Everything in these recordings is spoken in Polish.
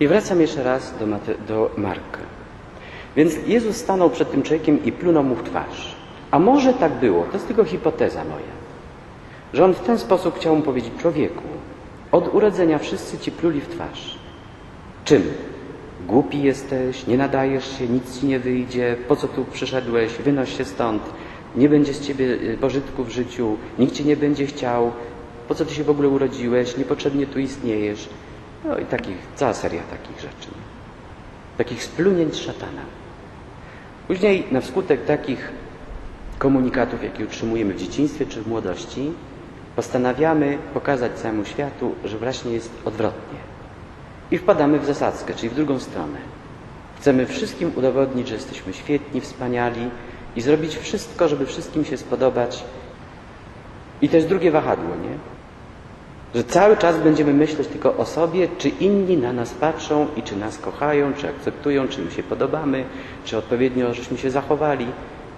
I wracam jeszcze raz do, Mate, do Marka. Więc Jezus stanął przed tym człowiekiem i plunął mu w twarz. A może tak było, to jest tylko hipoteza moja, że on w ten sposób chciał mu powiedzieć, człowieku, od urodzenia wszyscy ci pluli w twarz. Czym? Głupi jesteś, nie nadajesz się, nic ci nie wyjdzie, po co tu przyszedłeś, wynoś się stąd, nie będzie z ciebie y, pożytku w życiu, nikt cię nie będzie chciał, po co ty się w ogóle urodziłeś, niepotrzebnie tu istniejesz. No i takich, cała seria takich rzeczy. Takich splunięć szatana. Później na wskutek takich komunikatów, jakie utrzymujemy w dzieciństwie czy w młodości, postanawiamy pokazać całemu światu, że właśnie jest odwrotnie. I wpadamy w zasadzkę, czyli w drugą stronę. Chcemy wszystkim udowodnić, że jesteśmy świetni, wspaniali i zrobić wszystko, żeby wszystkim się spodobać. I to jest drugie wahadło, nie? Że cały czas będziemy myśleć tylko o sobie, czy inni na nas patrzą i czy nas kochają, czy akceptują, czy im się podobamy, czy odpowiednio żeśmy się zachowali.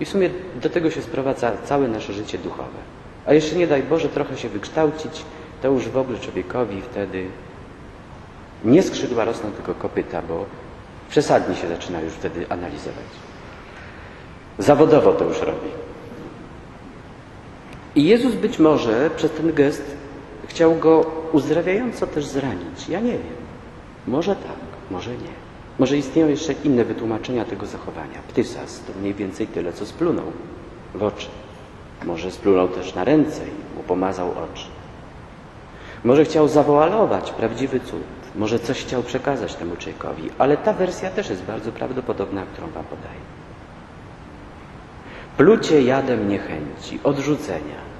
I w sumie do tego się sprowadza całe nasze życie duchowe. A jeszcze nie daj Boże trochę się wykształcić, to już w ogóle człowiekowi wtedy nie skrzydła rosną, tylko kopyta, bo przesadnie się zaczyna już wtedy analizować. Zawodowo to już robi. I Jezus być może przez ten gest chciał go uzdrawiająco też zranić. Ja nie wiem. Może tak, może nie. Może istnieją jeszcze inne wytłumaczenia tego zachowania. Ptysas to mniej więcej tyle, co splunął w oczy. Może splunął też na ręce i mu pomazał oczy. Może chciał zawoalować prawdziwy cud. Może coś chciał przekazać temu człowiekowi, ale ta wersja też jest bardzo prawdopodobna, którą Wam podaję. Plucie jadem niechęci, odrzucenia.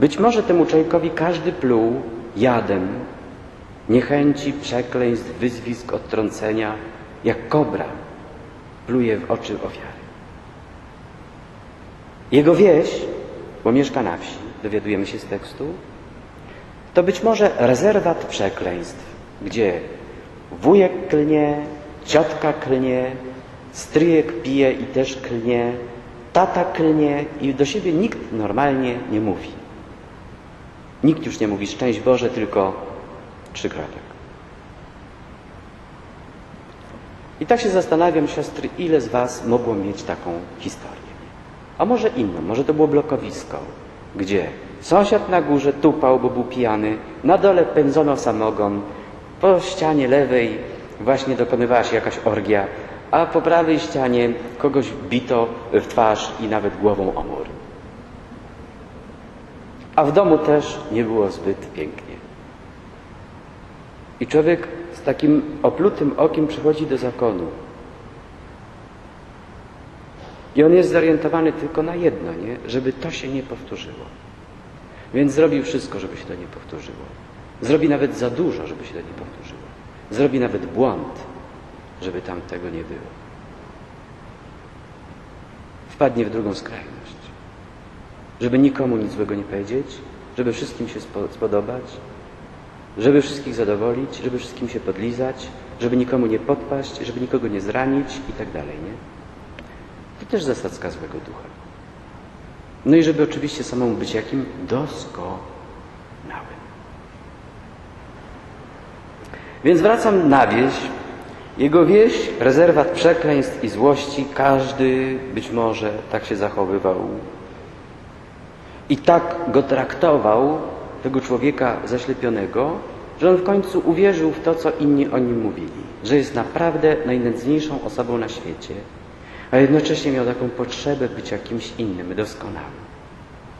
Być może temu człowiekowi każdy pluł jadem niechęci, przekleństw, wyzwisk, odtrącenia, jak kobra pluje w oczy ofiary. Jego wieś, bo mieszka na wsi, dowiadujemy się z tekstu, to być może rezerwat przekleństw, gdzie wujek klnie, ciotka klnie, stryjek pije i też klnie, tata klnie i do siebie nikt normalnie nie mówi. Nikt już nie mówi szczęść Boże, tylko trzykropek. I tak się zastanawiam, siostry, ile z Was mogło mieć taką historię. A może inną, może to było blokowisko, gdzie sąsiad na górze tupał, bo był pijany, na dole pędzono samogon, po ścianie lewej właśnie dokonywała się jakaś orgia, a po prawej ścianie kogoś bito w twarz i nawet głową o mur. A w domu też nie było zbyt pięknie. I człowiek z takim oplutym okiem przychodzi do zakonu. I on jest zorientowany tylko na jedno, nie? żeby to się nie powtórzyło. Więc zrobił wszystko, żeby się to nie powtórzyło. Zrobi nawet za dużo, żeby się to nie powtórzyło. Zrobi nawet błąd, żeby tam tego nie było. Wpadnie w drugą skrajność. Żeby nikomu nic złego nie powiedzieć, żeby wszystkim się spodobać, żeby wszystkich zadowolić, żeby wszystkim się podlizać, żeby nikomu nie podpaść, żeby nikogo nie zranić i tak dalej, nie? To też zasadzka złego ducha. No i żeby oczywiście samemu być jakim? Doskonałym. Więc wracam na wieś. Jego wieś, rezerwat przekleństw i złości, każdy być może tak się zachowywał. I tak go traktował, tego człowieka zaślepionego, że on w końcu uwierzył w to, co inni o nim mówili, że jest naprawdę najnędzniejszą osobą na świecie, a jednocześnie miał taką potrzebę bycia kimś innym, doskonałym.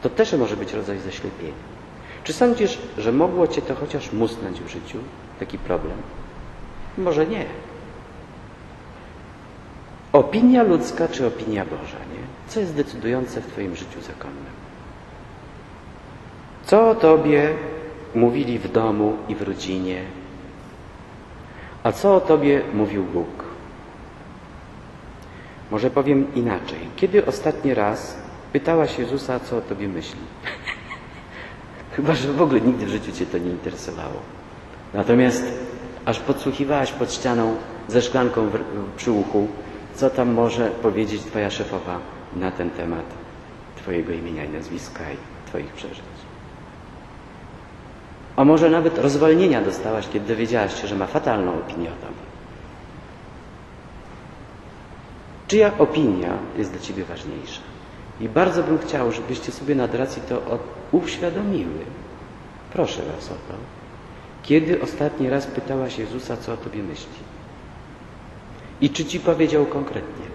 To też może być rodzaj zaślepienia. Czy sądzisz, że mogło Cię to chociaż musnąć w życiu, taki problem? Może nie. Opinia ludzka czy opinia Boża, nie? Co jest decydujące w Twoim życiu zakonnym? Co o Tobie mówili w domu i w rodzinie? A co o Tobie mówił Bóg? Może powiem inaczej. Kiedy ostatni raz pytałaś Jezusa, co o Tobie myśli? Chyba, że w ogóle nigdy w życiu Cię to nie interesowało. Natomiast aż podsłuchiwałaś pod ścianą ze szklanką w, przy uchu, co tam może powiedzieć Twoja szefowa na ten temat Twojego imienia i nazwiska i Twoich przeżyć. A może nawet rozwolnienia dostałaś, kiedy dowiedziałaś się, że ma fatalną opinię o tobie. Czyja opinia jest dla ciebie ważniejsza? I bardzo bym chciał, żebyście sobie nad racji to uświadomiły. Proszę was o to. Kiedy ostatni raz pytałaś Jezusa, co o tobie myśli? I czy ci powiedział konkretnie?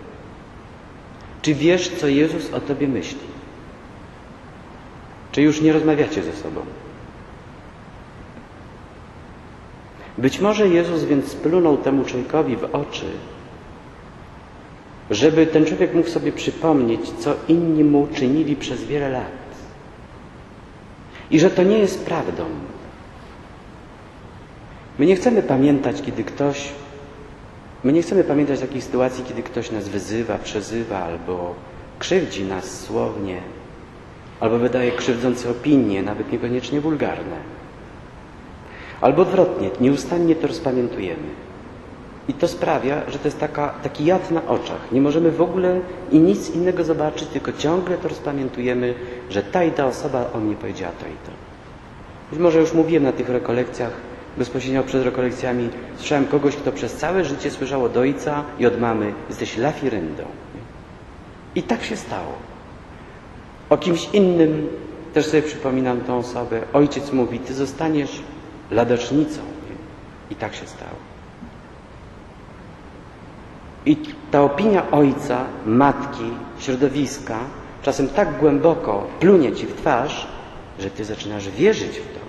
Czy wiesz, co Jezus o tobie myśli? Czy już nie rozmawiacie ze sobą? Być może Jezus więc splunął temu człowiekowi w oczy, żeby ten człowiek mógł sobie przypomnieć, co inni mu czynili przez wiele lat. I że to nie jest prawdą. My nie chcemy pamiętać, kiedy ktoś. My nie chcemy pamiętać takiej sytuacji, kiedy ktoś nas wyzywa, przezywa albo krzywdzi nas słownie, albo wydaje krzywdzące opinie, nawet niekoniecznie wulgarne. Albo odwrotnie, nieustannie to rozpamiętujemy. I to sprawia, że to jest taka, taki jad na oczach. Nie możemy w ogóle i nic innego zobaczyć, tylko ciągle to rozpamiętujemy, że ta i ta osoba o mnie powiedziała to i to. Być może już mówiłem na tych rekolekcjach, bezpośrednio przed rekolekcjami, słyszałem kogoś, kto przez całe życie słyszał od ojca i od mamy, jesteś lafiryndą. I tak się stało. O kimś innym też sobie przypominam tą osobę. Ojciec mówi, ty zostaniesz ladacznicą. I tak się stało. I ta opinia ojca, matki, środowiska czasem tak głęboko plunie ci w twarz, że ty zaczynasz wierzyć w to.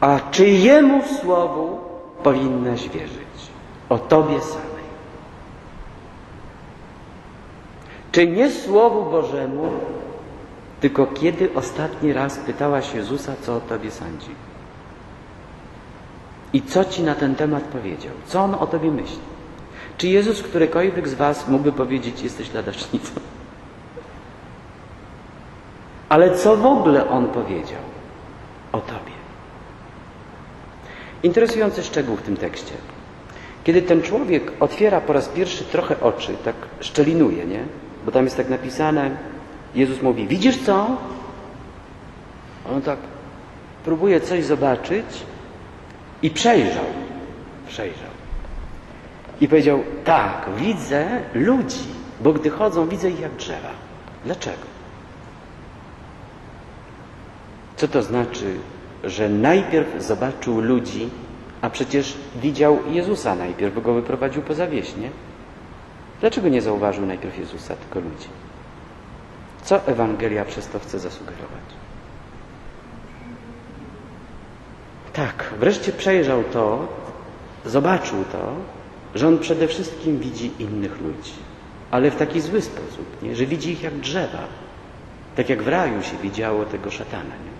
A czyjemu słowu powinnaś wierzyć? O tobie samej. Czy nie Słowu Bożemu, tylko kiedy ostatni raz pytałaś Jezusa, co o tobie sądzi? I co ci na ten temat powiedział? Co on o tobie myśli? Czy Jezus którykolwiek z was mógłby powiedzieć, jesteś ladacznicą? Ale co w ogóle on powiedział o tobie? Interesujący szczegół w tym tekście. Kiedy ten człowiek otwiera po raz pierwszy trochę oczy, tak szczelinuje, nie? Bo tam jest tak napisane, Jezus mówi, widzisz co? On tak próbuje coś zobaczyć i przejrzał. Przejrzał. I powiedział, tak, widzę ludzi, bo gdy chodzą, widzę ich jak drzewa. Dlaczego? Co to znaczy, że najpierw zobaczył ludzi, a przecież widział Jezusa najpierw, bo go wyprowadził poza wieś, nie? Dlaczego nie zauważył najpierw Jezusa, tylko ludzi? Co Ewangelia przez to chce zasugerować? Tak, wreszcie przejrzał to, zobaczył to, że on przede wszystkim widzi innych ludzi, ale w taki zły sposób, nie? że widzi ich jak drzewa, tak jak w raju się widziało tego szatana. Nie?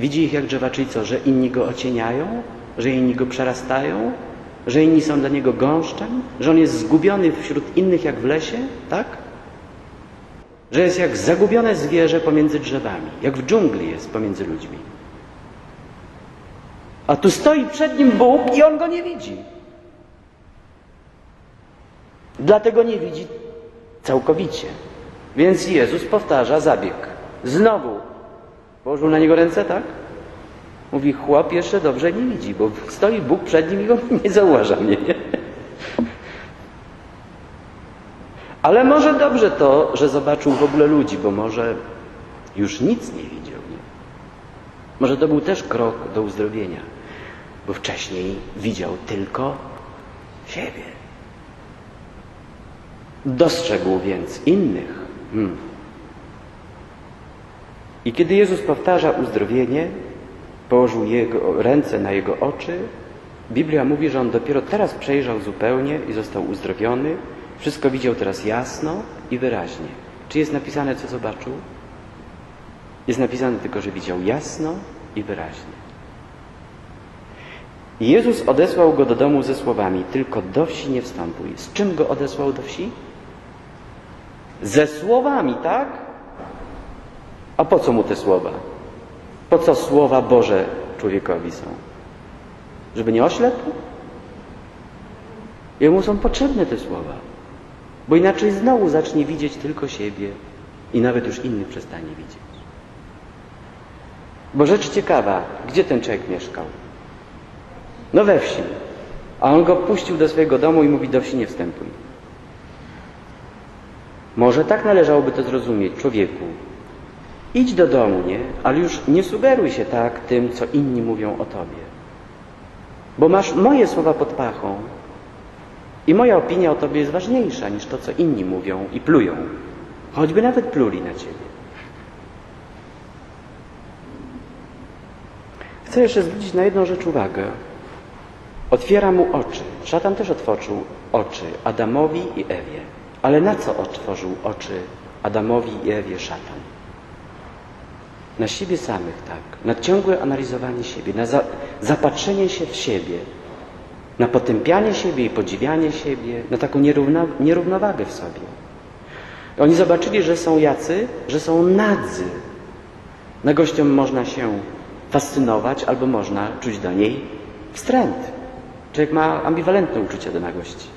Widzi ich jak drzewa, czyli co, że inni go ocieniają, że inni go przerastają, że inni są dla niego gąszczem, że on jest zgubiony wśród innych jak w lesie, tak? Że jest jak zagubione zwierzę pomiędzy drzewami, jak w dżungli jest pomiędzy ludźmi. A tu stoi przed nim Bóg i on go nie widzi. Dlatego nie widzi całkowicie. Więc Jezus powtarza zabieg. Znowu położył na niego ręce, tak? Mówi, chłop jeszcze dobrze nie widzi, bo stoi Bóg przed nim i go nie zauważa mnie. Nie? Ale może dobrze to, że zobaczył w ogóle ludzi, bo może już nic nie widział. Nie? Może to był też krok do uzdrowienia, bo wcześniej widział tylko siebie. Dostrzegł więc innych. Hmm. I kiedy Jezus powtarza uzdrowienie, położył jego, ręce na jego oczy, Biblia mówi, że on dopiero teraz przejrzał zupełnie i został uzdrowiony. Wszystko widział teraz jasno i wyraźnie. Czy jest napisane, co zobaczył? Jest napisane tylko, że widział jasno i wyraźnie. Jezus odesłał go do domu ze słowami: Tylko do wsi nie wstępuj. Z czym go odesłał do wsi? Ze słowami, tak? A po co mu te słowa? Po co słowa Boże człowiekowi są? Żeby nie oślepł? Jemu są potrzebne te słowa, bo inaczej znowu zacznie widzieć tylko siebie i nawet już innych przestanie widzieć. Bo rzecz ciekawa, gdzie ten człowiek mieszkał? No we wsi. A on go puścił do swojego domu i mówi, do wsi nie wstępuj. Może tak należałoby to zrozumieć, człowieku. Idź do domu, nie? Ale już nie sugeruj się tak tym, co inni mówią o tobie. Bo masz moje słowa pod pachą i moja opinia o tobie jest ważniejsza niż to, co inni mówią i plują. Choćby nawet pluli na ciebie. Chcę jeszcze zwrócić na jedną rzecz uwagę. Otwiera mu oczy. Szatan też otworzył oczy Adamowi i Ewie. Ale na co otworzył oczy Adamowi i Ewie szatan? Na siebie samych, tak. Na ciągłe analizowanie siebie, na za, zapatrzenie się w siebie, na potępianie siebie i podziwianie siebie, na taką nierówna, nierównowagę w sobie. Oni zobaczyli, że są jacy, że są nadzy. Na gościom można się fascynować albo można czuć do niej wstręt. Człowiek ma ambiwalentne uczucie do nagości.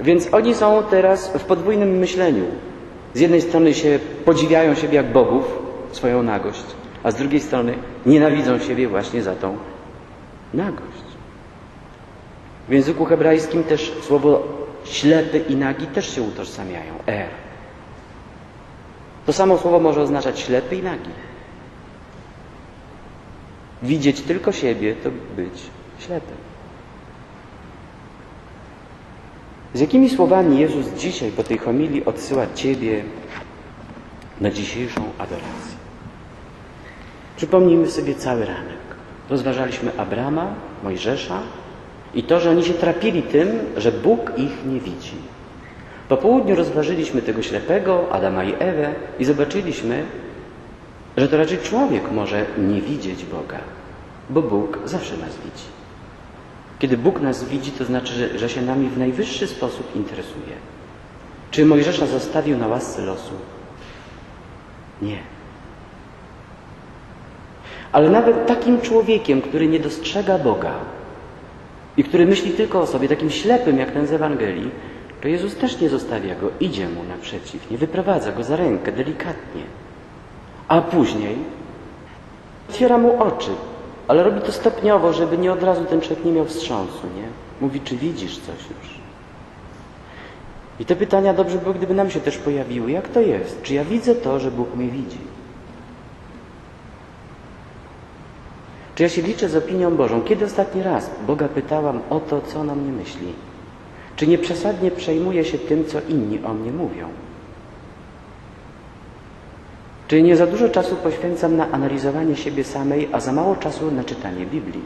Więc oni są teraz w podwójnym myśleniu. Z jednej strony się podziwiają siebie jak bogów, swoją nagość, a z drugiej strony nienawidzą siebie właśnie za tą nagość. W języku hebrajskim też słowo ślepy i nagi też się utożsamiają. Er. To samo słowo może oznaczać ślepy i nagi. Widzieć tylko siebie to być ślepym. Z jakimi słowami Jezus dzisiaj po tej homilii odsyła Ciebie na dzisiejszą adorację? Przypomnijmy sobie cały ranek. Rozważaliśmy Abrama, Mojżesza i to, że oni się trapili tym, że Bóg ich nie widzi. Po południu rozważyliśmy tego ślepego, Adama i Ewę i zobaczyliśmy, że to raczej człowiek może nie widzieć Boga, bo Bóg zawsze nas widzi. Kiedy Bóg nas widzi, to znaczy, że, że się nami w najwyższy sposób interesuje. Czy Mojżesza zostawił na łasce losu? Nie. Ale nawet takim człowiekiem, który nie dostrzega Boga i który myśli tylko o sobie, takim ślepym jak ten z Ewangelii, to Jezus też nie zostawia go, idzie mu naprzeciw, nie wyprowadza go za rękę delikatnie. A później otwiera mu oczy, ale robi to stopniowo, żeby nie od razu ten człowiek nie miał wstrząsu, nie? Mówi, czy widzisz coś już? I te pytania dobrze było, gdyby nam się też pojawiły. Jak to jest? Czy ja widzę to, że Bóg mnie widzi? Czy ja się liczę z opinią Bożą? Kiedy ostatni raz Boga pytałam o to, co on o mnie myśli? Czy nie przesadnie przejmuję się tym, co inni o mnie mówią? Czy nie za dużo czasu poświęcam na analizowanie siebie samej, a za mało czasu na czytanie Biblii?